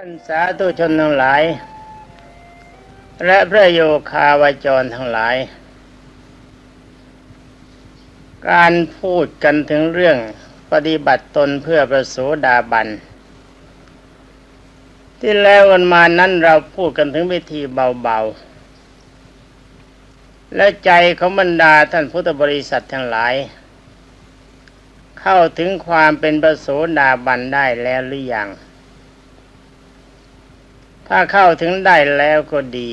ท่านสาธุชนทั้งหลาย และพระโยคาวาจรทั้งหลาย การพูดกันถึงเรื่องปฏิบัติตนเพื่อประโสดาบัน ที่แล้วกันมานั้นเราพูดกันถึงวิธีเบาๆ และใจของบรรดาท่านพุทธบริษัททั้งหลาย เข้าถึงความเป็นประโสดาบันได้แล้วหรือยัง ถ้าเข้าถึงได้แล้วก็ดี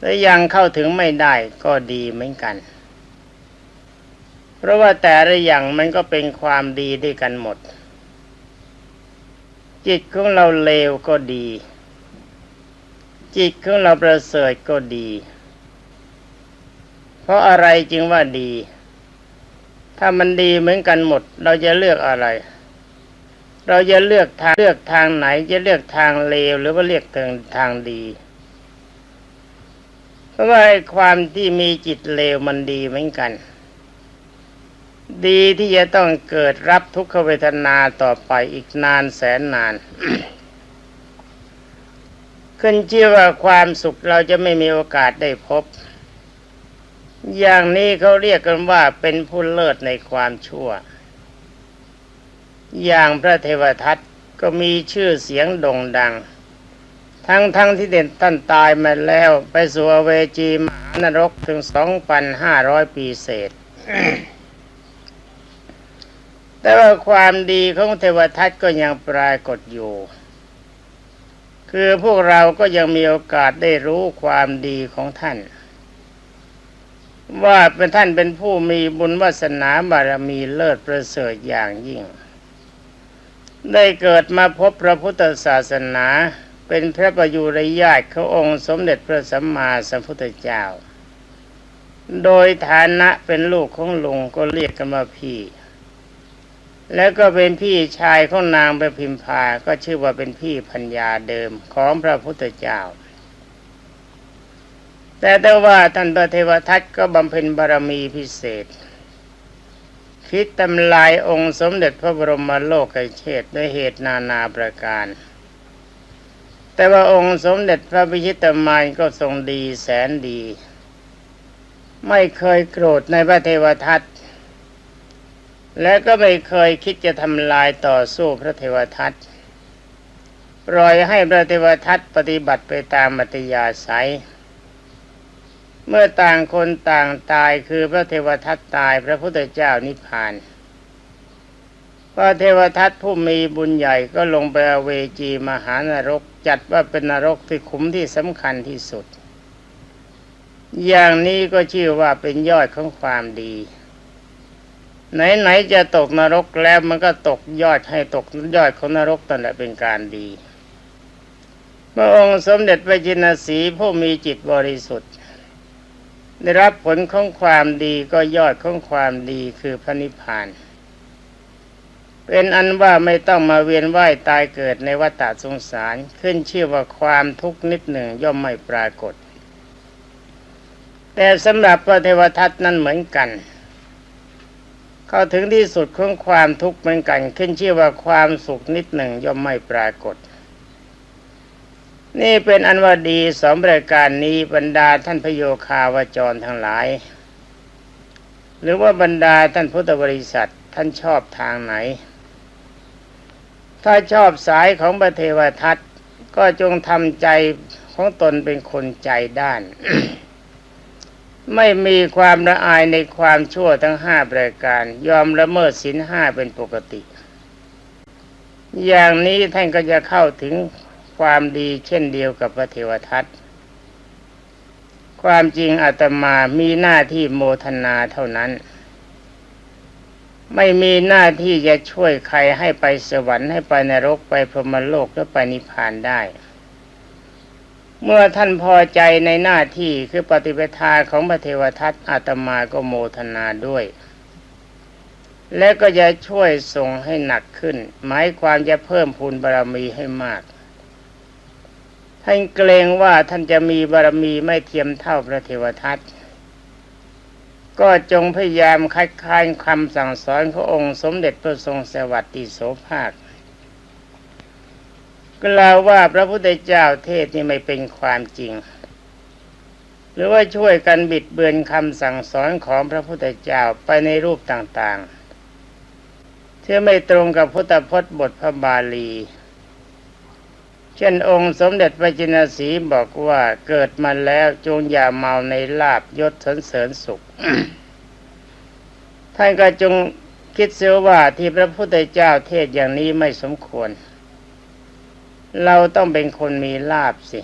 ถ้ายังเข้าถึงไม่ได้ก็ดีเหมือนกัน เพราะว่าแต่ละอย่างมันก็เป็นความดีด้วยกันหมด จิตของเราเลวก็ดี จิตของเราประเสริฐก็ดี เพราะอะไรจึงว่าดี ถ้ามันดีเหมือนกันหมด เราจะเลือกอะไร เราจะเลือกทางเลือกทางไหนจะเลือกทางเลวหรือว่าเลือกทางทางดี เพราะว่าความที่มีจิตเลวมันดีเหมือนกัน ดีที่จะต้องเกิดรับทุกขเวทนาต่อไปอีกนานแสนนาน ขึ้นชื่อว่าความสุขเราจะไม่มีโอกาสได้พบ อย่างนี้เขาเรียกกันว่าเป็นผู้เลิศในความชั่ว อย่างพระเทวทัตก็มีชื่อเสียงโด่งดัง ทั้งทั้งที่เด่นท่านตายมาแล้วไปสู่อเวจีมหานรกถึงสองพันห้าร้อยปีเศษ แต่ว่าความดีของเทวทัตก็ยังปรากฏอยู่ คือพวกเราก็ยังมีโอกาสได้รู้ความดีของท่านว่าเป็นท่านเป็นผู้มีบุญวาสนาบารมีเลิศประเสริฐอย่างยิ่ง ได้เกิดมาพบพระพุทธศาสนา เป็นพระประยุรญาติขององค์สมเด็จพระสัมมาสัมพุทธเจ้า โดยฐานะเป็นลูกของลุงก็เรียกกันว่าพี่ แล้วก็เป็นพี่ชายของนางไปพิมพาก็ชื่อว่าเป็นพี่พัญญาเดิมของพระพุทธเจ้าแต่แต่ว่าท่านพระเทวทัตก็บำเพ็ญบารมีพิเศษ คิดทำลายองค์สมเด็จพระบรมโลกเชษด้วยเหตุนานาประการ แต่ว่าองค์สมเด็จพระพิชิตมารก็ทรงดีแสนดี ไม่เคยโกรธในพระเทวทัตและก็ไม่เคยคิดจะทำลายต่อสู้พระเทวทัตปล่อยให้พระเทวทัตปฏิบัติไปตามมัตยาศัย เมื่อต่างคนต่างตายคือพระเทวทัตตายพระพุทธเจ้านิพพาน พระเทวทัตผู้มีบุญใหญ่ก็ลงไปอเวจีมหานรกจัดว่าเป็นนรกที่ขุมที่สำคัญที่สุด อย่างนี้ก็ชื่อว่าเป็นยอดของความดี ไหนๆจะตกนรกแล้วมันก็ตกยอดให้ตกยอดของนรกตั้งแต่เป็นการดีเมื่อองค์สมเด็จพระจินสีผู้มีจิตบริสุทธิ์ ได้รับผลของความดีก็ยอดของความดีคือพระนิพพาน เป็นอันว่าไม่ต้องมาเวียนว่ายตายเกิดในวัฏสงสาร ขึ้นชื่อว่าความทุกข์นิดหนึ่งย่อมไม่ปรากฏ แต่สำหรับพระเทวทัตนั้นเหมือนกัน เข้าถึงที่สุดของความทุกข์เหมือนกัน ขึ้นชื่อว่าความสุขนิดหนึ่งย่อมไม่ปรากฏ นี่เป็นอันว่าดีสองประการนี้บรรดาท่านพโยคาวจรทั้งหลาย หรือว่าบรรดาท่านพุทธบริษัทท่านชอบทางไหน ถ้าชอบสายของพระเทวทัตก็จงทำใจของตนเป็นคนใจด้าน ไม่มีความละอายในความชั่วทั้งห้าประการ ยอมละเมิดศีลห้าเป็นปกติ อย่างนี้ท่านก็จะเข้าถึง ความดีเช่นเดียวกับพระเทวทัตความจริงอาตมามีหน้าที่โมทนาเท่านั้น ไม่มีหน้าที่จะช่วยใครให้ไปสวรรค์ให้ไปนรกไปพรหมโลกหรือไปนิพพานได้ เมื่อท่านพอใจในหน้าที่คือปฏิปทาของพระเทวทัตอาตมาก็โมทนาด้วย และก็จะช่วยส่งให้หนักขึ้น หมายความจะเพิ่มพูนบารมีให้มาก ท่านเกรงว่าท่านจะมีบารมีไม่เทียมเท่าพระเทวทัตก็จงพยายามคัดค้านคำสั่งสอนขององค์สมเด็จพระทรงสวัสดิโสภาคกล่าวว่าพระพุทธเจ้าเทศนี่ไม่เป็นความจริง หรือว่าช่วยกันบิดเบือนคำสั่งสอนของพระพุทธเจ้าไปในรูปต่างๆที่ไม่ตรงกับพุทธพจน์บทพระบาลี เช่นองค์สมเด็จพระจินสีบอกว่าเกิดมาแล้วจงอย่าเมาในลาบยศสนเสริญสุข ท่านก็จงคิดเสียว่าที่พระพุทธเจ้าเทศอย่างนี้ไม่สมควร เราต้องเป็นคนมีลาบสิ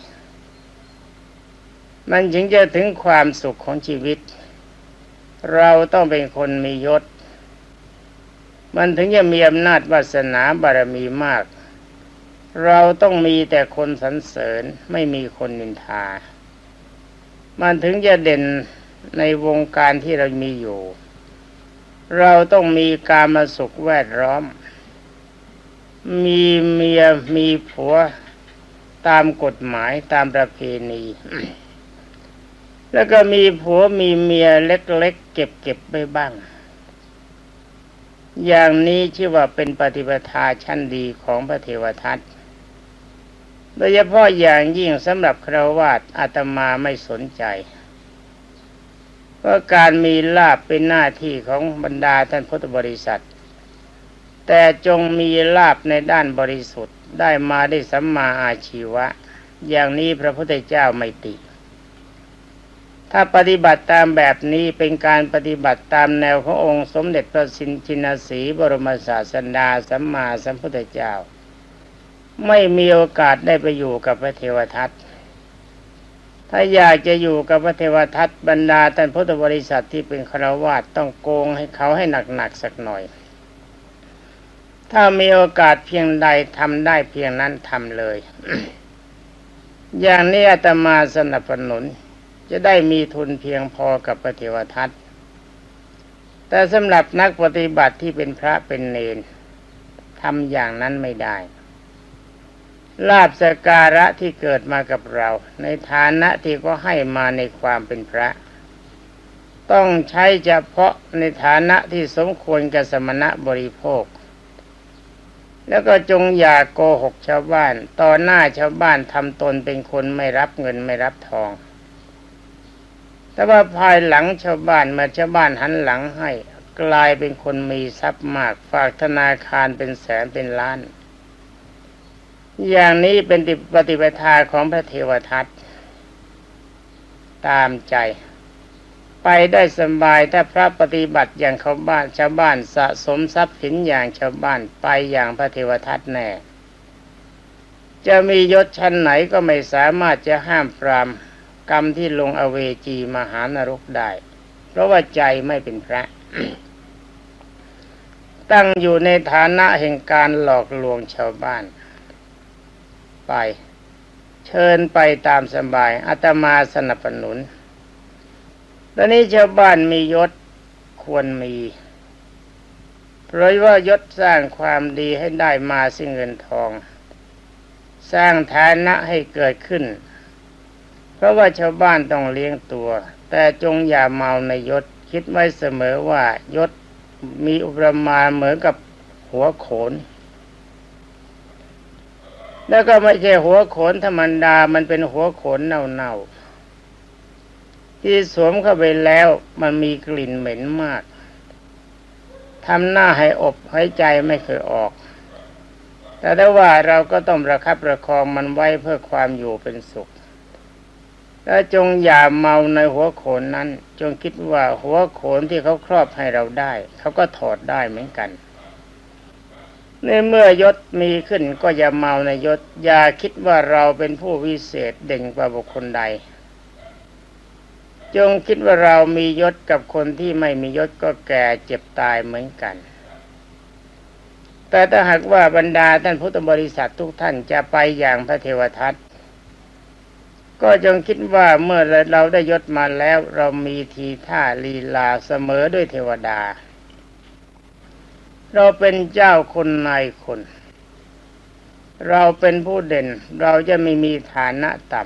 มันจึงจะถึงความสุขของชีวิต เราต้องเป็นคนมียศ มันถึงจะมีอำนาจวาสนาบารมีมาก เราต้องมีแต่คนสรรเสริญไม่มีคนนินทา มันถึงจะเด่นในวงการที่เรามีอยู่ เราต้องมีการมาสุขแวดล้อม มีเมียมีผัวตามกฎหมายตามประเพณี แล้วก็มีผัวมีเมียเล็กๆเก็บๆไปบ้าง อย่างนี้ชื่อว่าเป็นปฏิปทาชั้นดีของพระเทวทัต โดยเฉพาะอย่างยิ่งสำหรับคราวาสอาตมาไม่สนใจเพราะการมีลาบเป็นหน้าที่ของบรรดาท่านพุทธบริษัท แต่จงมีลาบในด้านบริสุทธิ์ได้มาได้สัมมาอาชีวะ อย่างนี้พระพุทธเจ้าไม่ติ ถ้าปฏิบัติตามแบบนี้เป็นการปฏิบัติตามแนวขององค์สมเด็จพระสินชินสีบรมศาสดาสัมมาสัมพุทธเจ้า ไม่มีโอกาสได้ไปอยู่กับพระเทวทัตถ้าอยากจะอยู่กับพระเทวทัตบรรดาท่านพุทธบริษัทที่เป็นคราวาสต้องโกงให้เขาให้หนักๆสักหน่อย ถ้ามีโอกาสเพียงใดทำได้เพียงนั้นทำเลย อย่างนี้อาตมาสนับสนุน จะได้มีทุนเพียงพอกับพระเทวทัตแต่สำหรับนักปฏิบัติที่เป็นพระเป็นเนนทำอย่างนั้นไม่ได้ ลาบสการะที่เกิดมากับเรา ในฐานะที่ก็ให้มาในความเป็นพระ ต้องใช้เฉพาะในฐานะที่สมควรกับสมณะบริโภค แล้วก็จงอย่าโกหกชาวบ้าน ต่อหน้าชาวบ้านทำตนเป็นคนไม่รับเงินไม่รับทอง แต่ว่าภายหลังชาวบ้านมื่อชาวบ้านหันหลังให้ กลายเป็นคนมีทรัพย์มากฝากธนาคารเป็นแสนเป็นล้าน อย่างนี้เป็นปฏิปทาของพระเทวทัตตามใจ ไปได้สบายถ้าพระปฏิบัติอย่างเขาบ้านชาวบ้านสะสมทรัพย์สินอย่างชาวบ้านไปอย่างพระเทวทัตแน่ จะมียศชั้นไหนก็ไม่สามารถจะห้ามปรามกรรมที่ลงอเวจีมหานรกได้ เพราะว่าใจไม่เป็นพระ ตั้งอยู่ในฐานะแห่งการหลอกลวงชาวบ้าน ไป เชิญไปตามสบายอาตมาสนับสนุนตอนนี้ชาวบ้านมียศควรมี เพราะว่ายศสร้างความดีให้ได้มาซึ่งเงินทอง สร้างฐานะให้เกิดขึ้น เพราะว่าชาวบ้านต้องเลี้ยงตัว แต่จงอย่าเมาในยศคิดไว้เสมอว่ายศมีอุปมาเหมือนกับหัวโขน แล้วก็ไม่ใช่หัวโขนธรรมดา มันเป็นหัวโขนเน่าๆ ที่สวมเข้าไปแล้วมันมีกลิ่นเหม็นมากทำหน้าให้อบหายใจไม่เคยออก แต่ได้ว่าเราก็ต้องประคับประคองมันไว้เพื่อความอยู่เป็นสุข และจงอย่าเมาในหัวโขนนั้น จงคิดว่าหัวโขนที่เขาครอบให้เราได้ เขาก็ถอดได้เหมือนกัน ในเมื่อยศมีขึ้นก็อย่าเมาในยศ อย่าคิดว่าเราเป็นผู้วิเศษเด่นกว่าบุคคลใด จงคิดว่าเรามียศกับคนที่ไม่มียศก็แก่เจ็บตายเหมือนกัน แต่ถ้าหากว่าบรรดาท่านพุทธบริษัททุกท่านจะไปอย่างพระเทวทัตก็จงคิดว่าเมื่อเราได้ยศมาแล้ว เรามีทีท่าลีลาเสมอด้วยเทวดา เราเป็นเจ้าคนนายคน เราเป็นผู้เด่น เราจะไม่มีฐานะต่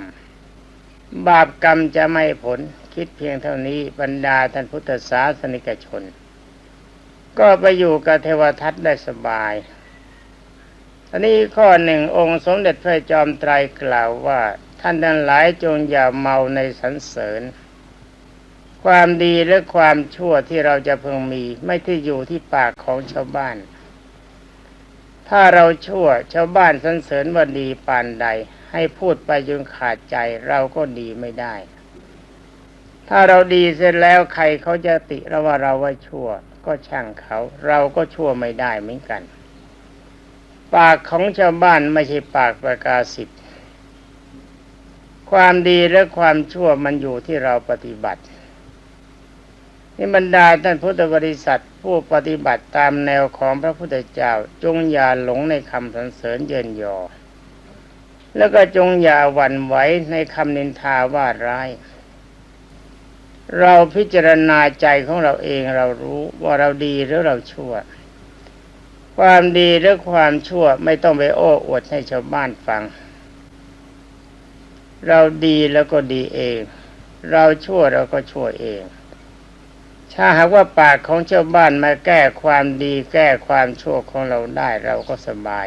ำ บาปกรรมจะไม่ผล คิดเพียงเท่านี้บรรดาท่านพุทธศาสนิกชน ก็ไปอยู่กับเทวทัตได้สบาย อันนี้ข้อหนึ่งองค์สมเด็จพระจอมไตรกล่าวว่า ท่านทั้งหลายจงอย่าเมาในสรรเสริญ ความดีและความชั่วที่เราจะพึงมี ไม่ที่อยู่ที่ปากของชาวบ้าน ถ้าเราชั่วชาวบ้านสรรเสริญว่าดีปานใด ให้พูดไปจนขาดใจเราก็ดีไม่ได้ ถ้าเราดีเสร็จแล้วใครเขาจะติเราว่าเราว่าชั่ว ก็ช่างเขา เราก็ชั่วไม่ได้เหมือนกัน ปากของชาวบ้านไม่ใช่ปากประกาศสิทธิ์ความดีและความชั่วมันอยู่ที่เราปฏิบัติ นี่บรรดาท่านพุทธบริษัทผู้ปฏิบัติตามแนวของพระพุทธเจ้า จงอย่าหลงในคำสรรเสริญเยินยอ แล้วก็จงอย่าหวั่นไหวในคำนินทาว่าร้าย เราพิจารณาใจของเราเองเรารู้ว่าเราดีหรือเราชั่ว ความดีหรือความชั่วไม่ต้องไปโอ้อวดให้ชาวบ้านฟัง เราดีแล้วก็ดีเอง เราชั่วเราก็ชั่วเอง ถ้าหากว่าปากของชาวบ้านมาแก้ความดีแก้ความชั่วของเราได้เราก็สบาย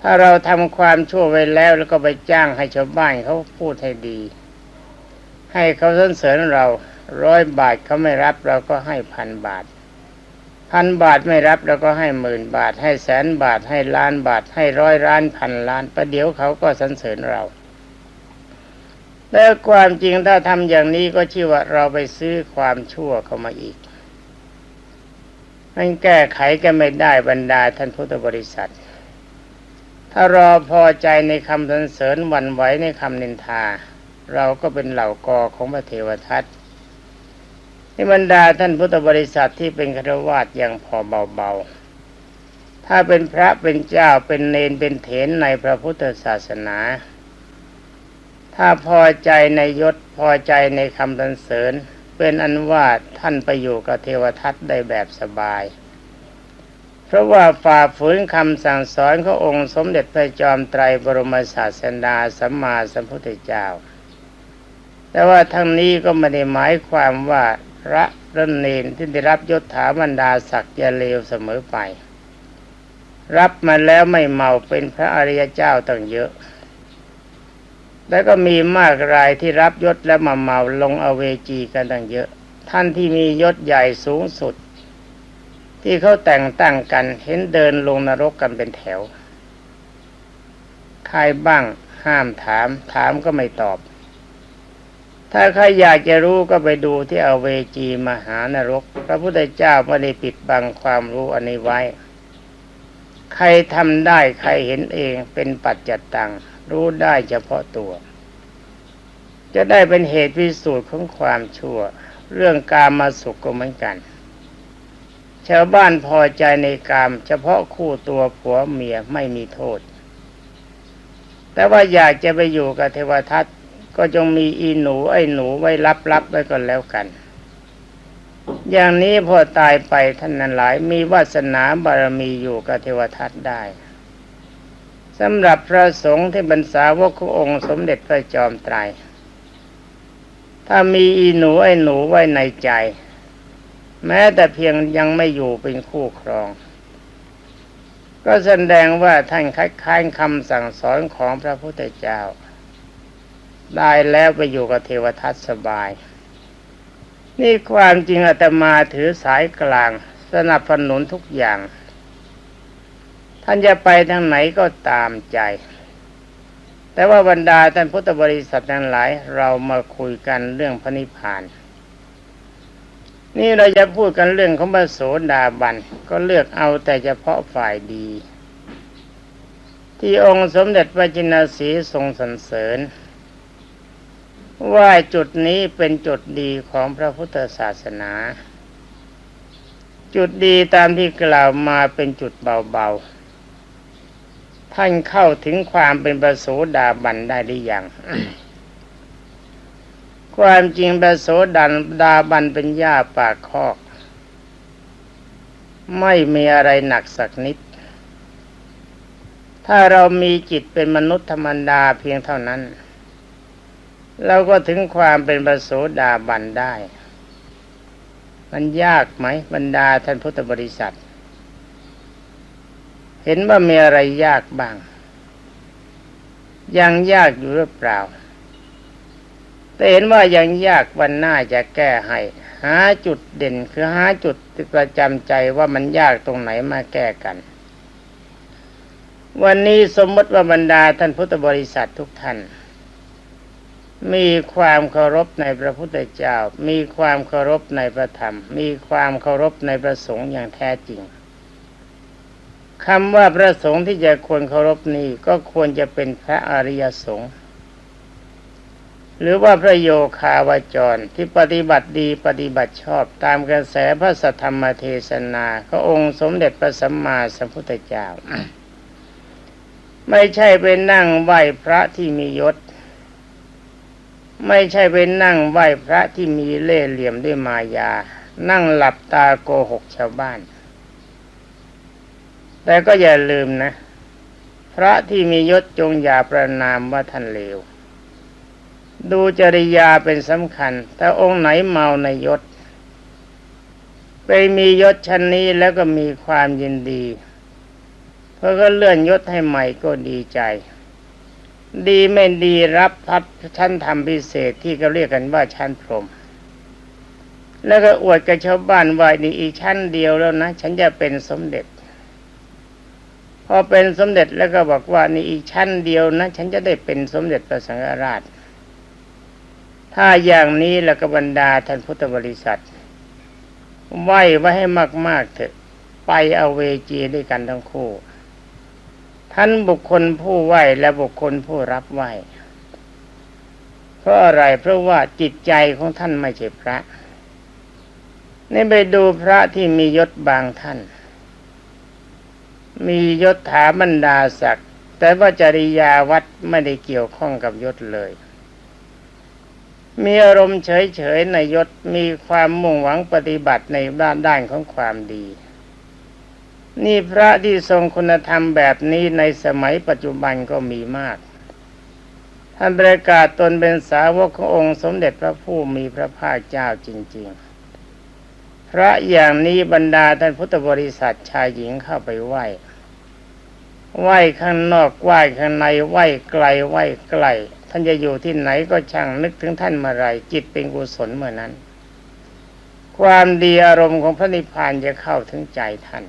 ถ้าเราทำความชั่วไว้แล้วแล้วก็ไปจ้างให้ชาวบ้านเขาพูดให้ดี ให้เขาสรรเสริญเราร้อยบาทเขาไม่รับเราก็ให้พันบาทพันบาทไม่รับเราก็ให้หมื่นบาท ให้แสนบาทให้ล้านบาท ให้ร้อยล้านพันล้านประเดี๋ยวเขาก็สรรเสริญเรา แล้วความจริงถ้าทำอย่างนี้ก็ชื่อว่าเราไปซื้อความชั่วเข้ามาอีกมันแก้ไขกันไม่ได้บรรดาท่านพุทธบริษัท ถ้ารอพอใจในคำสรรเสริญหวันไหวในคำนินทา เราก็เป็นเหล่ากอของพระเทวทัตในบรรดาท่านพุทธบริษัทที่เป็นครวาสอย่างพอเบาๆ ถ้าเป็นพระเป็นเจ้าเป็นเนนเป็นเถรในพระพุทธศาสนา ถ้าพอใจในยศพอใจในคำสรรเสริญ เป็นอันว่าท่านไปอยู่กับเทวทัตได้แบบสบาย เพราะว่าฝ่าฝืนคำสั่งสอนขององค์สมเด็จพระจอมไตรบรมศาสดาสัมมาสัมพุทธเจ้า แต่ว่าทั้งนี้ก็ไม่ได้หมายความว่าพระรันเนนที่ได้รับยศถาบรรดาศักดิ์จะเลวเสมอไป รับมาแล้วไม่เมาเป็นพระอริยเจ้าตั้งเยอะ แล้วก็มีมากรายที่รับยศแล้วมาเมาลงอเวจีกันตั้งเยอะ ท่านที่มียศใหญ่สูงสุด ที่เขาแต่งตั้งกันเห็นเดินลงนรกกันเป็นแถว ใครบ้างห้ามถาม ถามก็ไม่ตอบ ถ้าใครอยากจะรู้ก็ไปดูที่อเวจีมหานรก พระพุทธเจ้าไม่ได้ปิดบังความรู้อันนี้ไว้ ใครทำได้ใครเห็นเองเป็นปัจจัตตัง รู้ได้เฉพาะตัว จะได้เป็นเหตุพิสูจน์ของความชั่ว เรื่องการมาสุขก็เหมือนกัน ชาวบ้านพอใจในกาม เฉพาะคู่ตัวผัวเมียไม่มีโทษ แต่ว่าอยากจะไปอยู่กับเทวทัตก็จงมีอีหนูไอ้หนูไว้รับๆไว้ก่อนแล้วกัน อย่างนี้พอตายไปท่านนั้นหลายมีวาสนาบารมีอยู่กับเทวทัตได้ สำหรับพระสงฆ์ที่บรรษาวกขององค์สมเด็จพระจอมไตร ถ้ามีอีหนูไอ้หนูไว้ในใจ แม้แต่เพียงยังไม่อยู่เป็นคู่ครอง ก็แสดงว่าท่านคัดค้านคำสั่งสอนของพระพุทธเจ้า ได้แล้วไปอยู่กับเทวทัตสบาย นี่ความจริงอาตมาถือสายกลาง สนับสนุนทุกอย่าง ท่านจะไปทางไหนก็ตามใจ แต่ว่าบรรดาท่านพุทธบริษัททั้งหลาย เรามาคุยกันเรื่องพระนิพพาน นี่เราจะพูดกันเรื่องของพระโสดาบัน ก็เลือกเอาแต่เฉพาะฝ่ายดี ที่องค์สมเด็จพระจินสีทรงสรรเสริญ ว่าจุดนี้เป็นจุดดีของพระพุทธศาสนาจุดดีตามที่กล่าวมาเป็นจุดเบา ท่านเข้าถึงความเป็นประโสดาบันได้หรือยังความจริงประโสดันดาบันเป็นหญ้าปากคอก ไม่มีอะไรหนักสักนิด ถ้าเรามีจิตเป็นมนุษย์ธรรมดาเพียงเท่านั้น เราก็ถึงความเป็นประโสดาบันได้ มันยากไหมบรรดาท่านพุทธบริษัท เห็นว่ามีอะไรยากบ้าง ยังยากอยู่หรือเปล่า แต่เห็นว่ายังยากวันหน้าจะแก้ให้ หาจุดเด่นคือหาจุดประจำใจว่ามันยากตรงไหนมาแก้กัน วันนี้สมมติว่าบรรดาท่านพุทธบริษัททุกท่าน มีความเคารพในพระพุทธเจ้า มีความเคารพในพระธรรม มีความเคารพในพระสงฆ์อย่างแท้จริง คำว่าพระสงฆ์ที่จะควรเคารพนี้ก็ควรจะเป็นพระอริยสงฆ์หรือว่าพระโยคาวจรที่ปฏิบัติดีปฏิบัติชอบตามกระแสพระสัทธรรมเทศนาขององค์สมเด็จพระสัมมาสัมพุทธเจ้า ไม่ใช่ไปนั่งไหว้พระที่มียศ ไม่ใช่ไปนั่งไหว้พระที่มีเล่ห์เหลี่ยมด้วยมายา นั่งหลับตาโกหกชาวบ้าน แต่ก็อย่าลืมนะ พระที่มียศจงอย่าประนามว่าท่านเลว ดูจริยาเป็นสำคัญ ถ้าองค์ไหนเมาในยศ ไปมียศชั้นนี้แล้วก็มีความยินดี เพราะก็เลื่อนยศให้ใหม่ก็ดีใจ ดีไม่ดีรับทัดชั้นธรรมพิเศษที่เขาเรียกกันว่าชั้นพรหมแล้วก็อวดกับชาวบ้านว่านี่อีกชั้นเดียวแล้วนะ ฉันจะเป็นสมเด็จ พอเป็นสมเด็จแล้วก็บอกว่านี่อีกชั้นเดียวนะ ฉันจะได้เป็นสมเด็จพระสังฆราช ถ้าอย่างนี้แล้วก็บรรดาท่านพุทธบริษัทไหว้ไว้ให้มากๆเถอะไปเอาเวจีด้วยกันทั้งคู่ ท่านบุคคลผู้ไหว้และบุคคลผู้รับไหว้เพราะอะไรเพราะว่าจิตใจของท่านไม่ใช่พระนี่ไปดูพระที่มียศบางท่าน มียศถาบรรดาศักดิ์แต่ว่าจริยาวัดไม่ได้เกี่ยวข้องกับยศเลย มีอารมณ์เฉยๆในยศมีความมุ่งหวังปฏิบัติในด้านด้านของความดี นี่พระที่ทรงคุณธรรมแบบนี้ในสมัยปัจจุบันก็มีมาก ท่านประกาศตนเป็นสาวกขององค์สมเด็จพระผู้มีพระภาคเจ้าจริง ๆ พระอย่างนี้บรรดาท่านพุทธบริษัทชายหญิงเข้าไปไหว้ ไหวข้างนอกไหวข้างในไหวไกลไหวไกล ท่านจะอยู่ที่ไหนก็ช่างนึกถึงท่านเมื่อไรจิตเป็นกุศลเมื่อนั้น ความดีอารมณ์ของพระนิพพานจะเข้าถึงใจท่าน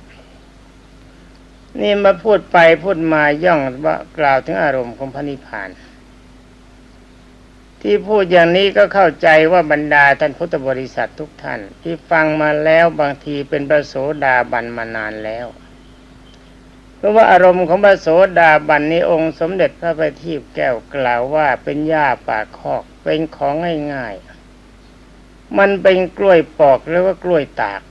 นี่มาพูดไปพูดมาย่องว่ากล่าวถึงอารมณ์ของพระนิพพาน ที่พูดอย่างนี้ก็เข้าใจว่าบรรดาท่านพุทธบริษัททุกท่าน ที่ฟังมาแล้วบางทีเป็นประโสดาบันมานานแล้ว เพราะว่าอารมณ์ของพระโสดาบันนี้องค์สมเด็จพระบัณฑิตแก้วกล่าวว่าเป็นหญ้าป่าคอกเป็นของง่ายๆ มันเป็นกล้วยปอกหรือว่ากล้วยตาก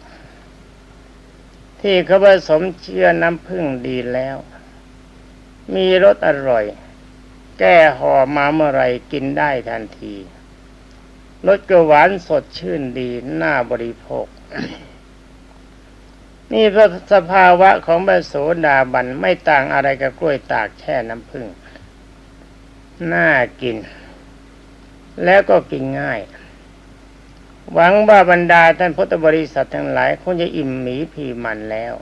ที่เขาผสมเชื้อน้ำผึ้งดีแล้ว มีรสอร่อย แก้ห่อมาเมื่อไรกินได้ทันทีรสกหวานสดชื่นดีน่าบริโภค นี่พระสภาวะของพระโสดาบันไม่ต่างอะไรกับกล้วยตากแช่น้ำผึ้งน่ากิน แล้วก็กินง่าย หวังว่าบรรดาท่านพุทธบริษัททั้งหลายคงจะอิ่มหมีพีมันแล้ว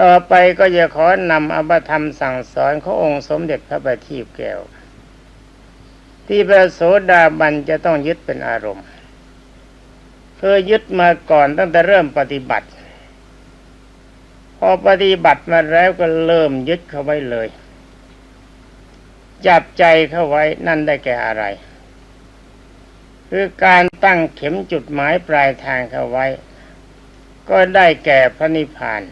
ต่อไปก็จะขอนำอภธรรมสั่งสอนขององค์สมเด็จพระบัณฑิตแก้ว ที่พระโสดาบันจะต้องยึดเป็นอารมณ์เคยยึดมาก่อนตั้งแต่เริ่มปฏิบัติ พอปฏิบัติมาแล้วก็เริ่มยึดเข้าไว้เลย จับใจเข้าไว้นั่นได้แก่อะไร คือการตั้งเข็มจุดหมายปลายทางเข้าไว้ ก็ได้แก่พระนิพพาน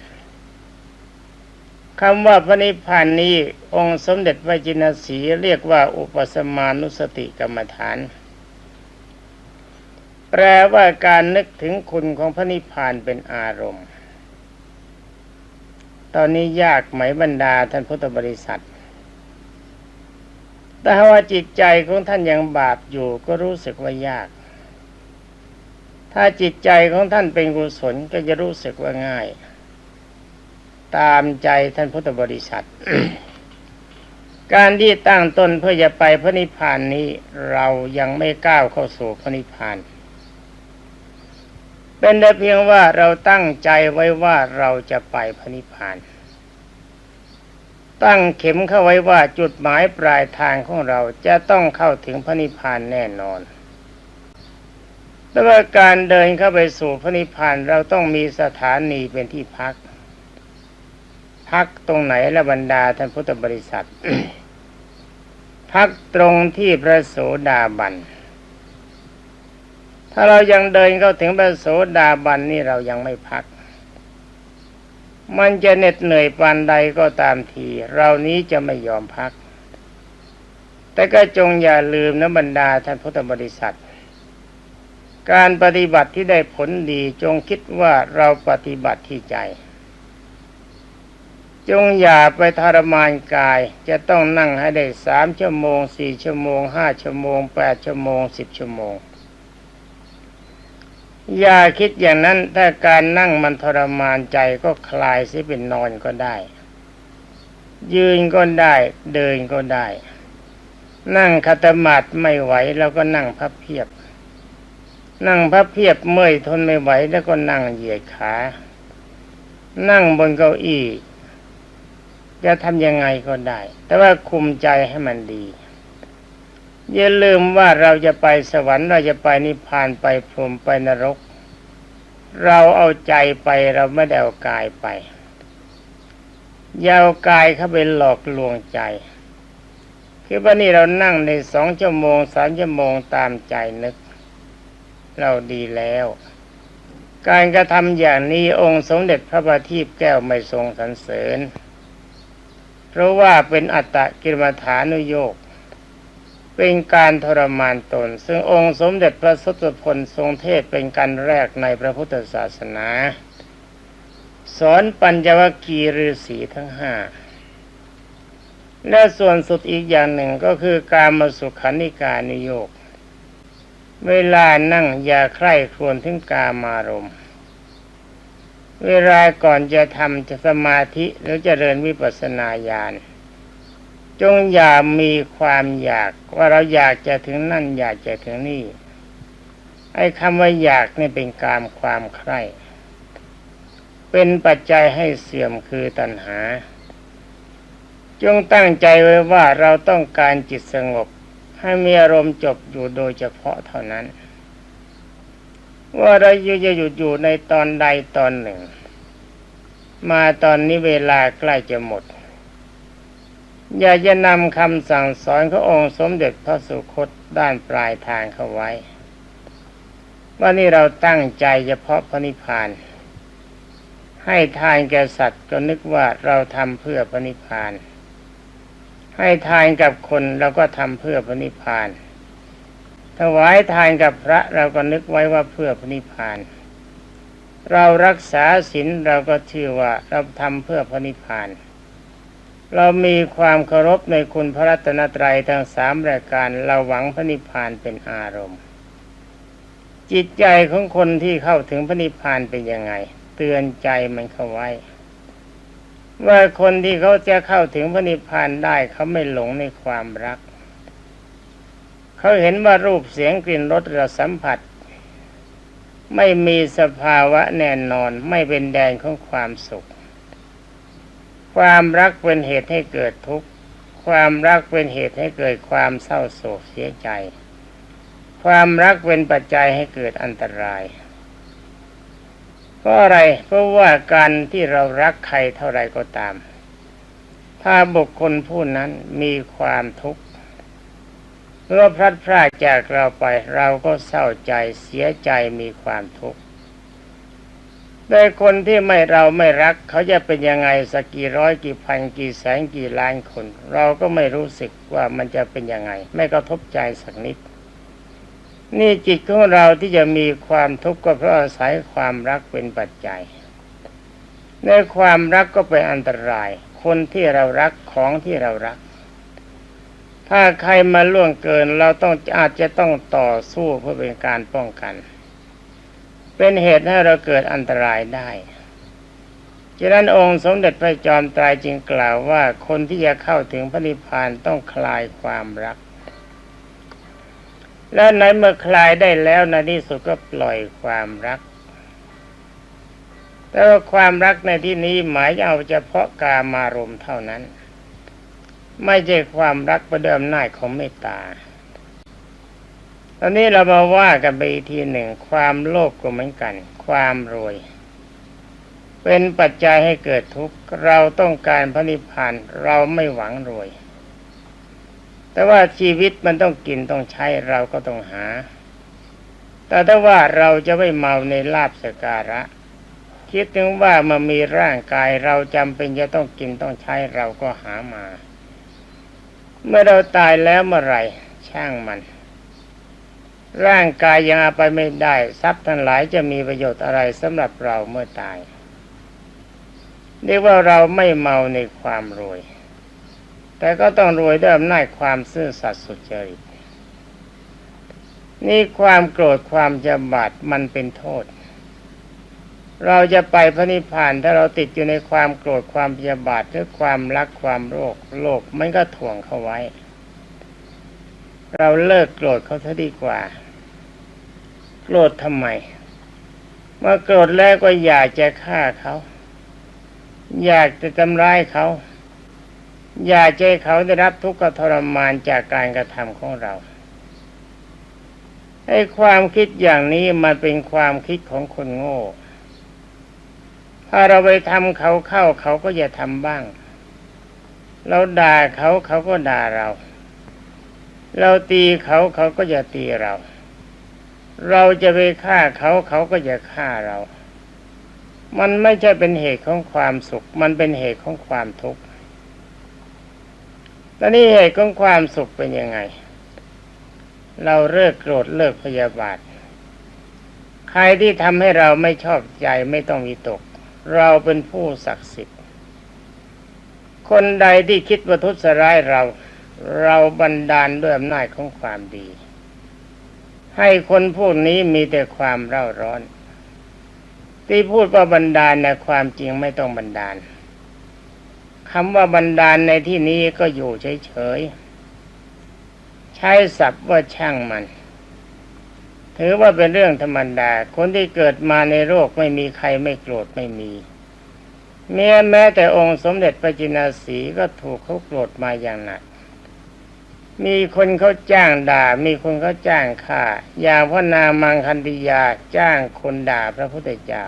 คำว่าพระนิพพานนี้ องค์สมเด็จพระจินสีเรียกว่าอุปสมานุสติกรรมฐาน แปลว่าการนึกถึงคุณของพระนิพพานเป็นอารมณ์ ตอนนี้ยากไหมบรรดาท่านพุทธบริษัท แต่ว่าจิตใจของท่านยังบาปอยู่ก็รู้สึกว่ายาก ถ้าจิตใจของท่านเป็นกุศลก็จะรู้สึกว่าง่าย ตามใจท่านพุทธบริษัท การที่ตั้งตนเพื่อจะไปพระนิพพานนี้เรายังไม่ก้าวเข้าสู่พระนิพพาน เป็นแต่เพียงว่าเราตั้งใจไว้ว่าเราจะไปพระนิพพาน ตั้งเข็มเข้าไว้ว่าจุดหมายปลายทางของเราจะต้องเข้าถึงพระนิพพานแน่นอนแต่ว่าการเดินเข้าไปสู่พระนิพพานเราต้องมีสถานีเป็นที่พัก พักตรงไหนละบรรดาท่านพุทธบริษัท พักตรงที่พระโสดาบัน ถ้าเรายังเดินเข้าถึงพระโสดาบันนี่เรายังไม่พัก มันจะเหน็ดเหนื่อยปานใดก็ตามที เรานี้จะไม่ยอมพัก แต่ก็จงอย่าลืมนะบรรดาท่านพุทธบริษัท การปฏิบัติที่ได้ผลดีจงคิดว่าเราปฏิบัติที่ใจจงอย่าไปทรมานกายจะต้องนั่งให้ได้สามชั่วโมงสี่ชั่วโมงห้าชั่วโมงแปดชั่วโมงสิบชั่วโมง อย่าคิดอย่างนั้นถ้าการนั่งมันทรมานใจก็คลายสิเป็นนอนก็ได้ ยืนก็ได้ เดินก็ได้ นั่งคัตมาดไม่ไหวแล้วก็นั่งพับเพียบ นั่งพับเพียบเมื่อยทนไม่ไหวแล้วก็นั่งเหยียดขา นั่งบนเก้าอี้จะทำยังไงก็ได้ แต่ว่าคุมใจให้มันดี อย่าลืมว่าเราจะไปสวรรค์เราจะไปนิพพานไปพรหมไปนรก เราเอาใจไปเราไม่ได้เอากายไปอยาวกายเข้าไปหลอกลวงใจ คือว่านี่เรานั่งในสองชั่วโมงสามชั่วโมงตามใจนึก เราดีแล้ว การกระทำอย่างนี้องค์สมเด็จพระบาทีพแก้วไม่ทรงสรรเสริญ เพราะว่าเป็นอัตตกิรมฐานุโยก เป็นการทรมานตน ซึ่งองค์สมเด็จพระสุตพลทรงเทศเป็นการแรกในพระพุทธศาสนา สอนปัญจวัคคีย์ฤาษีทั้งห้าและส่วนสุดอีกอย่างหนึ่งก็คือการมาสุขันิการนิโยก เวลานั่งอย่าใคร่ครวญถึงกามารมณ์เวลาก่อนจะทำจะสมาธิหรือจเจริญวิปัสสนาญาณ จงอย่ามีความอยากว่าเราอยากจะถึงนั่นอยากจะถึงนี่ ไอ้คำว่าอยากนี่เป็นการความใคร่ เป็นปัจจัยให้เสื่อมคือตัณหา จงตั้งใจไว้ว่าเราต้องการจิตสงบ ให้มีอารมณ์จบอยู่โดยเฉพาะเท่านั้น ว่าเราจะหยุดอยู่ในตอนใดตอนหนึ่ง มาตอนนี้เวลาใกล้จะหมด อย่าจะนำคำสั่งสอนขององค์สมเด็จพระสุคตด้านปลายทางเข้าไว้ ว่านี่เราตั้งใจเฉพาะพระนิพพาน ให้ทานแก่สัตว์ก็นึกว่าเราทำเพื่อพระนิพพาน ให้ทานกับคนเราก็ทำเพื่อพระนิพพาน ถวายทานกับพระเราก็นึกไว้ว่าเพื่อพระนิพพาน เรารักษาศีลเราก็ชื่อว่าเราทำเพื่อพระนิพพาน เรามีความเคารพในคุณพระรัตนตรัยทั้งสามรายการเราหวังพระนิพพานเป็นอารมณ์ จิตใจของคนที่เข้าถึงพระนิพพานเป็นยังไง เตือนใจมันเข้าไว้ ว่าคนที่เขาจะเข้าถึงพระนิพพานได้เขาไม่หลงในความรัก เขาเห็นว่ารูปเสียงกลิ่นรสเรสสัมผัส ไม่มีสภาวะแน่นอนไม่เป็นแดนของความสุข ความรักเป็นเหตุให้เกิดทุกข์ความรักเป็นเหตุให้เกิดความเศร้าโศกเสียใจ ความรักเป็นปัจจัยให้เกิดอันตรายเพราะอะไรเพราะว่าการที่เรารักใครเท่าไรก็ตาม ถ้าบุคคลผู้นั้นมีความทุกข์เมื่อพลัดพรากจากเราไปเราก็เศร้าใจเสียใจมีความทุกข์ แต่คนที่ไม่เราไม่รัก เขาจะเป็นยังไงสักกี่ร้อยกี่พันกี่แสนกี่ล้านคน เราก็ไม่รู้สึกว่ามันจะเป็นยังไง ไม่กระทบใจสักนิด นี่จิตของเราที่จะมีความทุกข์ก็เพราะอาศัยความรักเป็นปัจจัย ในความรักก็เป็นอันตราย คนที่เรารักของที่เรารัก ถ้าใครมาล่วงเกินเราต้องอาจจะต้องต่อสู้เพื่อเป็นการป้องกัน เป็นเหตุให้เราเกิดอันตรายได้ฉะนั้นองค์สมเด็จพระจอมไตรจึงกล่าวว่าคนที่จะเข้าถึงพระนิพพานต้องคลายความรัก แล้วในเมื่อคลายได้แล้วในที่สุดก็ปล่อยความรัก แต่ว่าความรักในที่นี้หมายเอาเฉพาะกามารมณ์เท่านั้น ไม่ใช่ความรักประเดิมหน้ายของเมตตา ตอนนี้เรามาว่ากันไปทีหนึ่งความโลภก็เหมือนกัน ความรวย เป็นปัจจัยให้เกิดทุกข์ เราต้องการพระนิพพานเราไม่หวังรวย แต่ว่าชีวิตมันต้องกินต้องใช้เราก็ต้องหา แต่ถ้าว่าเราจะไม่เมาในลาบสการะ คิดถึงว่ามันมีร่างกายเราจำเป็นจะต้องกินต้องใช้เราก็หามา เมื่อเราตายแล้วเมื่อไหร่ช่างมัน ร่างกายยังเอาไปไม่ได้ ทรัพย์ทั้งหลายจะมีประโยชน์อะไรสำหรับเราเมื่อตายเรียกว่าเราไม่เมาในความรวย แต่ก็ต้องรวยด้วยอำนาจความซื่อสัตย์สุจริตนี่ความโกรธความจะบาดมันเป็นโทษ เราจะไปพระนิพพานถ้าเราติดอยู่ในความโกรธความพยาบาทหรือความรักความโรคโลภมันก็ถ่วงเข้าไว้ เราเลิกโกรธเขาซะดีกว่า โกรธทำไม เมื่อโกรธแล้วก็อยากจะฆ่าเขา อยากจะทำร้ายเขา อยากให้เขาได้รับทุกข์ทรมานจากการกระทำของเราไอ้ความคิดอย่างนี้มันเป็นความคิดของคนโง่ ถ้าเราไปทำเขาเข้าเขาก็อย่าทำบ้าง เราด่าเขาเขาก็ด่าเรา เราตีเขาเขาก็อย่าตีเรา เราจะไปฆ่าเขาเขาก็อย่าฆ่าเรา มันไม่ใช่เป็นเหตุของความสุข มันเป็นเหตุของความทุกข์ตอนนี้เหตุของความสุขเป็นยังไง เราเลิกโกรธเลิกพยาบาท ใครที่ทำให้เราไม่ชอบใจไม่ต้องมีตก เราเป็นผู้ศักดิ์สิทธิ์ คนใดที่คิดว่าทุสร้ายเรา เราบันดาลด้วยอำนาจของความดี ให้คนพวกนี้มีแต่ความเร่าร้อน ที่พูดว่าบันดาลนะความจริงไม่ต้องบันดาลคำว่าบันดาลในที่นี้ก็อยู่เฉยๆใช้ศัพท์ว่าช่างมัน ถือว่าเป็นเรื่องธรรมดา คนที่เกิดมาในโลกไม่มีใครไม่โกรธไม่มีแม้แม้แต่องค์สมเด็จพระจินาสีก็ถูกเขาโกรธมาอย่างหนัก มีคนเขาจ้างด่า มีคนเขาจ้างฆ่า อย่างพระนามังคันติยาจ้างคนด่าพระพุทธเจ้า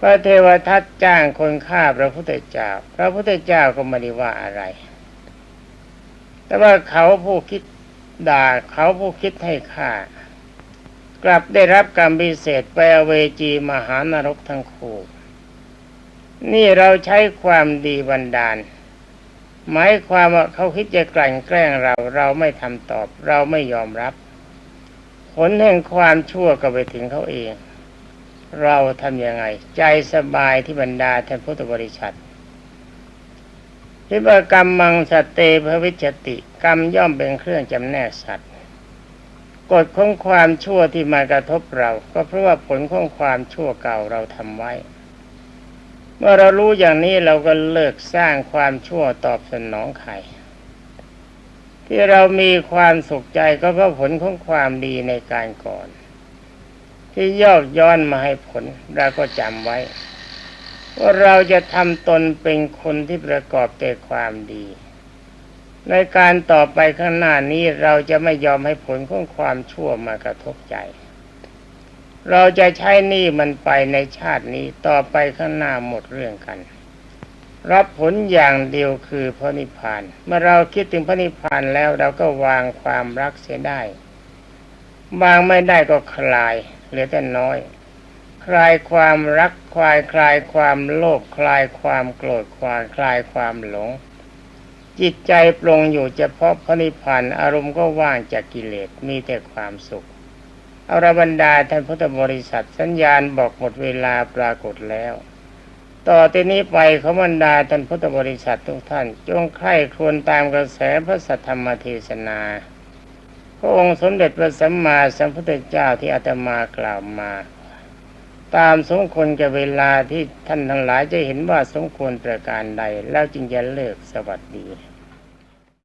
พระเทวทัตจ้างคนฆ่าพระพุทธเจ้า พระพุทธเจ้าก็ไม่ได้ว่าอะไร แต่ว่าเขาผู้คิดด่าเขาผู้คิดให้ฆ่ากลับได้รับกรรมพิเศษไปอเวจีมหานรกทั้งคู่ นี่เราใช้ความดีบันดาล หมายความว่าเขาคิดจะกลั่นแกล้งเรา เราไม่ทำตอบ เราไม่ยอมรับ ผลแห่งความชั่วก็ไปถึงเขาเอง เราทำยังไง ใจสบายที่บรรดาท่านพุทธบริษัทที่ว่ากรรมมังสตเตภวิจติ กรรมย่อมเป็นเครื่องจำแนกสัตว์กฎของความชั่วที่มากระทบเรา ก็เพราะว่าผลของความชั่วเก่าเราทำไว้ เมื่อเรารู้อย่างนี้เราก็เลิกสร้างความชั่วตอบสนองใครที่เรามีความสุขใจก็เพราะผลของความดีในการก่อน ที่ยอกย้อนมาให้ผลเราก็จำไว้ ว่าเราจะทำตนเป็นคนที่ประกอบแต่ความดี ในการต่อไปข้างหน้านี้เราจะไม่ยอมให้ผลของความชั่วมากระทบใจ เราจะใช้หนี้มันไปในชาตินี้ต่อไปข้างหน้าหมดเรื่องกัน รับผลอย่างเดียวคือพระนิพพาน เมื่อเราคิดถึงพระนิพพานแล้วเราก็วางความรักเสียได้วางไม่ได้ก็คลายเหลือแต่น้อย คลายความรักคลายคลายความโลภคลายความโกรธคลายคลายความหลง จิตใจปรงอยู่เฉพาะพระนิพพานอารมณ์ก็ว่างจากกิเลสมีแต่ความสุข เอารบรรดาท่านพุทธบริษัทสัญญาณบอกหมดเวลาปรากฏแล้ว ต่อที่นี้ไปขบรรดาท่านพุทธบริษัททุกท่าน จงใคร่ควญตามกระแสพระสัทธรรมเทศนา พระองค์สมเด็จพระสัมมาสัมพุทธเจ้าที่อาตมากล่าวมา ตามสมควรกับเวลาที่ท่านทั้งหลายจะเห็นว่าสมควรประการใด แล้วจึงจะเลิกสวัสดี